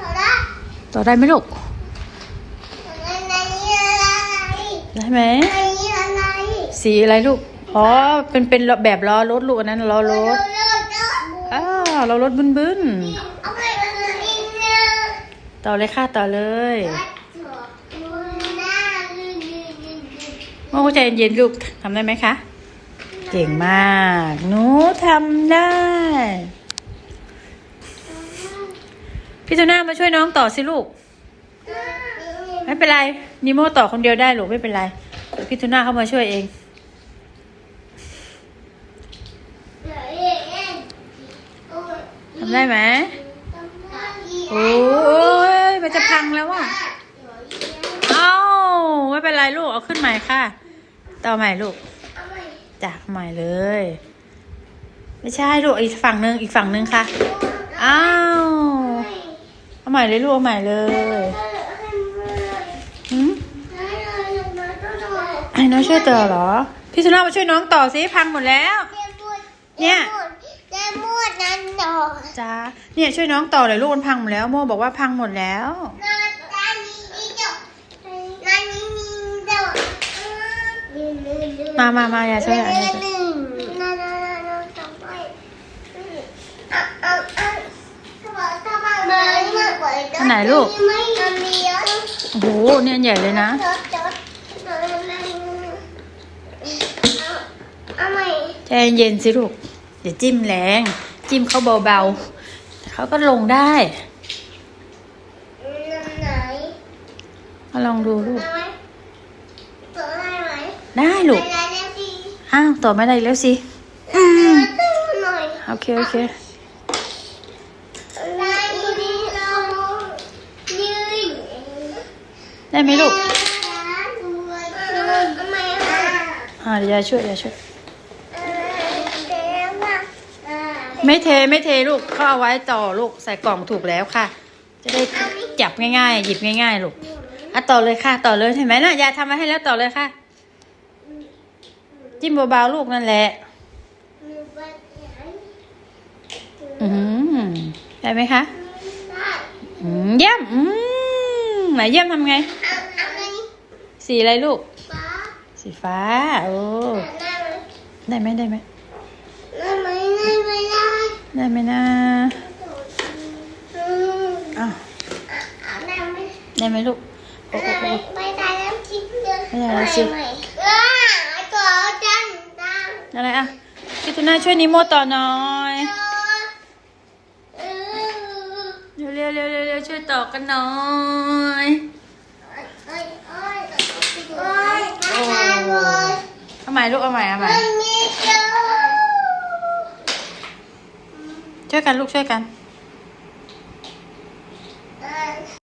ต่อละต่อได้ไหมลูกในนี้อะไรได้ไหมในนี้อะไรสีอะไรลูก อ๋อ เป็นเป็นแบบล้อรถลูกอันนั้นล้อรถเลิกเลิกอ้าวล้อรถบึ้นบึ้นเอาไปเลยนี่เนี่ยต่อเลยค่ะต่อเลยโอ้ใจเย็นๆลูกทำได้ไหมคะ เก่งมาก หนูทำได้ พี่ทูน่ามาช่วยน้องต่อสิลูก ไม่เป็นไร นิโมต่อคนเดียวได้ลูกไม่เป็นไร พี่ทูน่าเข้ามาช่วยเอง ทำได้ไหมโอ้ยมันจะพังแล้วว่ะเอ้าไม่เป็นไรลูก เอาขึ้นใหม่ค่ะ ต่อใหม่ลูก จากใหม่เลย ไม่ใช่ลูกอีกฝั่งหนึ่งอีกฝั่งหนึ่งค่ะ อ้าวเอาใหม่เลยลูกเอาใหม่เลยหืมไอ้น้องช่วยต่อเหรอ พี่สุนามาช่วยน้องต่อสิพังหมดแล้ว เนี่ยเจมูดนั้นดอกจ้าเนี่ยช่วยน้องต่อเลยลูกมันพังหมดแล้วโมบอกว่าพังหมดแล้ว นานี้นี่ดอกนานี้นี่ดอก มามามาอย่าช่วยอย่าช่วยอัไหนลูก โอ้โห เนี่ยใหญ่เลยนะใจเย็นสิลูกอย่าจิ้มแรง จิ้มเขาเบาๆเขาก็ลงได้มาลองดูลูก ได้ลูก อ้าวต่อไม่ได้อีกแล้วสิอืมตื้อหน่อยโอเค โอเคได้ดีเรายืนได้ไหมลูกทำไมอะอ่าเดี๋ยวยายช่วยยายช่วยเออเดี๋ยวนะอ่าไม่เทไม่เทลูกเขาเอาไว้ต่อลูกใส่กล่องถูกแล้วค่ะ จะได้จับง่ายๆ หยิบง่ายๆ ลูกอะต่อเลยค่ะ ต่อเลยเห็นไหมน่ะยายทำมาให้แล้วต่อเลยค่ะ จิ้มเบาๆลูกนั่นแหละ อืมได้ไหมคะได้อืมเยี่ยม อืมไหนเยี่ยมทำไงเอาเอาไหมสีอะไรลูกฟ้าสีฟ้า โอ้ ได้ไหมได้ไหม ได้ไหมได้ไหมได้ไหมได้ได้ไหมนะอืมอ้าวเอาได้ไหมได้ไหมลูกโอ้ได้โอ้ไหมโอ้ไม่ได้แล้วคิดเยอะไม่ได้แล้วสิไม่อ่าตัวจังจัง อะไรอะพี่ตุน่าช่วยนิโมต่อหน่อยเออเร็วเร็วเร็วเร็วช่วยต่อกันหน่อยเอ้ยเอ้ยเอ้ยอาจารย์เลยเอาใหม่ลูกเอาใหม่เอาใหม่ไม่มีเจอช่วยกันลูกช่วยกันเ